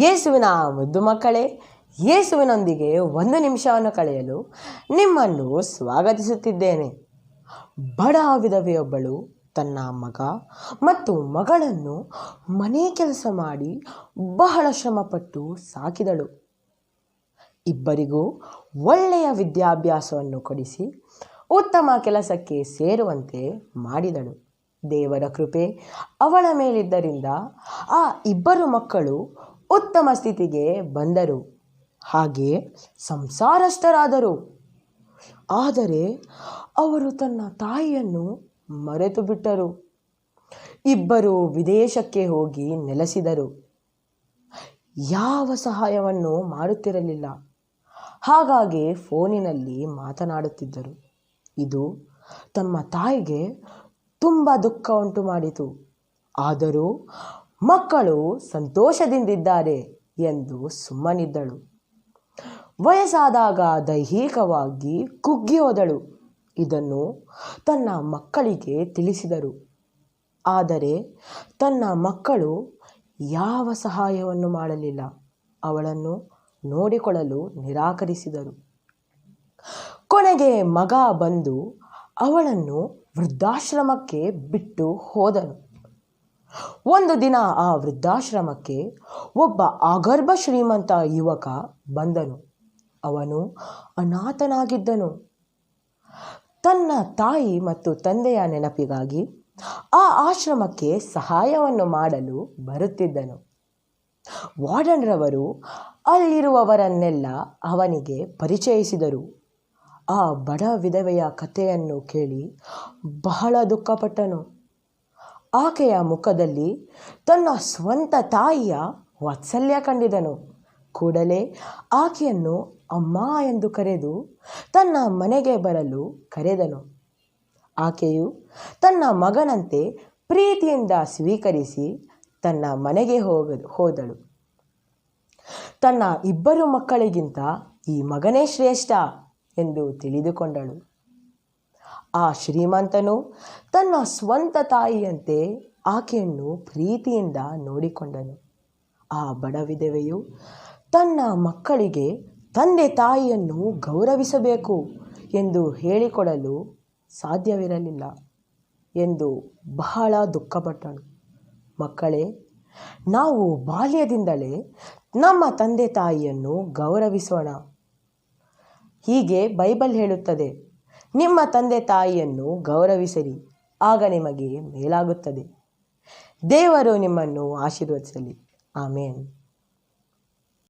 ಯೇಸುವಿನ ಮುದ್ದು ಮಕ್ಕಳೇ, ಯೇಸುವಿನೊಂದಿಗೆ ಒಂದು ನಿಮಿಷವನ್ನು ಕಳೆಯಲು ನಿಮ್ಮನ್ನು ಸ್ವಾಗತಿಸುತ್ತಿದ್ದೇನೆ. ಬಡ ವಿಧವೆಯೊಬ್ಬಳು ತನ್ನ ಮಗ ಮತ್ತು ಮಗಳನ್ನು ಮನೆ ಕೆಲಸ ಮಾಡಿ ಬಹಳ ಶ್ರಮಪಟ್ಟು ಸಾಕಿದಳು. ಇಬ್ಬರಿಗೂ ಒಳ್ಳೆಯ ವಿದ್ಯಾಭ್ಯಾಸವನ್ನು ಕೊಡಿಸಿ ಉತ್ತಮ ಕೆಲಸಕ್ಕೆ ಸೇರುವಂತೆ ಮಾಡಿದಳು. ದೇವರ ಕೃಪೆ ಅವಳ ಮೇಲಿದ್ದರಿಂದ ಆ ಇಬ್ಬರು ಮಕ್ಕಳು ಉತ್ತಮ ಸ್ಥಿತಿಗೆ ಬಂದರು. ಹಾಗೆ ಸಂಸಾರಸ್ಥರಾದರು. ಆದರೆ ಅವರು ತನ್ನ ತಾಯಿಯನ್ನು ಮರೆತು ಬಿಟ್ಟರು ಇಬ್ಬರು ವಿದೇಶಕ್ಕೆ ಹೋಗಿ ನೆಲೆಸಿದರು. ಯಾವ ಸಹಾಯವನ್ನು ಮಾಡುತ್ತಿರಲಿಲ್ಲ. ಹಾಗಾಗಿ ಫೋನಿನಲ್ಲಿ ಮಾತನಾಡುತ್ತಿದ್ದರು. ಇದು ತಮ್ಮ ತಾಯಿಗೆ ತುಂಬ ದುಃಖ ಉಂಟು ಮಾಡಿತು ಆದರೂ ಮಕ್ಕಳು ಸಂತೋಷದಿಂದಿದ್ದಾರೆ ಎಂದು ಸುಮ್ಮನಿದ್ದಳು. ವಯಸ್ಸಾದಾಗ ದೈಹಿಕವಾಗಿ ಕುಗ್ಗಿ ಹೋದಳು. ಇದನ್ನು ತನ್ನ ಮಕ್ಕಳಿಗೆ ತಿಳಿಸಿದರು. ಆದರೆ ತನ್ನ ಮಕ್ಕಳು ಯಾವ ಸಹಾಯವನ್ನು ಮಾಡಲಿಲ್ಲ, ಅವಳನ್ನು ನೋಡಿಕೊಳ್ಳಲು ನಿರಾಕರಿಸಿದರು. ಕೊನೆಗೆ ಮಗ ಬಂದು ಅವಳನ್ನು ವೃದ್ಧಾಶ್ರಮಕ್ಕೆ ಬಿಟ್ಟು ಹೋದನು. ಒಂದು ದಿನ ಆ ವೃದ್ಧಾಶ್ರಮಕ್ಕೆ ಒಬ್ಬ ಅಗರ್ಭ ಶ್ರೀಮಂತ ಯುವಕ ಬಂದನು. ಅವನು ಅನಾಥನಾಗಿದ್ದನು. ತನ್ನ ತಾಯಿ ಮತ್ತು ತಂದೆಯ ನೆನಪಿಗಾಗಿ ಆ ಆಶ್ರಮಕ್ಕೆ ಸಹಾಯವನ್ನು ಮಾಡಲು ಬರುತ್ತಿದ್ದನು. ವಾರ್ಡನ್ರವರು ಅಲ್ಲಿರುವವರನ್ನೆಲ್ಲ ಅವನಿಗೆ ಪರಿಚಯಿಸಿದರು. ಆ ಬಡ ವಿಧವೆಯ ಕಥೆಯನ್ನು ಕೇಳಿ ಬಹಳ ದುಃಖಪಟ್ಟನು. ಆಕೆಯ ಮುಖದಲ್ಲಿ ತನ್ನ ಸ್ವಂತ ತಾಯಿಯ ವಾತ್ಸಲ್ಯ ಕಂಡಿದನು. ಕೂಡಲೇ ಆಕೆಯನ್ನು ಅಮ್ಮ ಎಂದು ಕರೆದು ತನ್ನ ಮನೆಗೆ ಬರಲು ಕರೆದನು. ಆಕೆಯು ತನ್ನ ಮಗನಂತೆ ಪ್ರೀತಿಯಿಂದ ಸ್ವೀಕರಿಸಿ ತನ್ನ ಮನೆಗೆ ಹೋಗ, ಹೋದಳು. ತನ್ನ ಇಬ್ಬರು ಮಕ್ಕಳಿಗಿಂತ ಈ ಮಗನೇ ಶ್ರೇಷ್ಠ ಎಂದು ತಿಳಿದುಕೊಂಡಳು. ಆ ಶ್ರೀಮಂತನು ತನ್ನ ಸ್ವಂತ ತಾಯಿಯಂತೆ ಆಕೆಯನ್ನು ಪ್ರೀತಿಯಿಂದ ನೋಡಿಕೊಂಡನು. ಆ ಬಡ ವಿಧವೆಯು ತನ್ನ ಮಕ್ಕಳಿಗೆ ತಂದೆ ತಾಯಿಯನ್ನು ಗೌರವಿಸಬೇಕು ಎಂದು ಹೇಳಿಕೊಡಲು ಸಾಧ್ಯವಿರಲಿಲ್ಲ ಎಂದು ಬಹಳ ದುಃಖಪಟ್ಟಳು ಮಕ್ಕಳೇ, ನಾವು ಬಾಲ್ಯದಿಂದಲೇ ನಮ್ಮ ತಂದೆ ತಾಯಿಯನ್ನು ಗೌರವಿಸೋಣ. ಹೀಗೆ ಬೈಬಲ್ ಹೇಳುತ್ತದೆ ನಿಮ್ಮ ತಂದೆ ತಾಯಿಯನ್ನು ಗೌರವಿಸಿರಿ ಆಗ ನಿಮಗೆ ಮೇಲಾಗುತ್ತದೆ. ದೇವರು ನಿಮ್ಮನ್ನು ಆಶೀರ್ವದಿಸಲಿ. ಆಮೇನ್.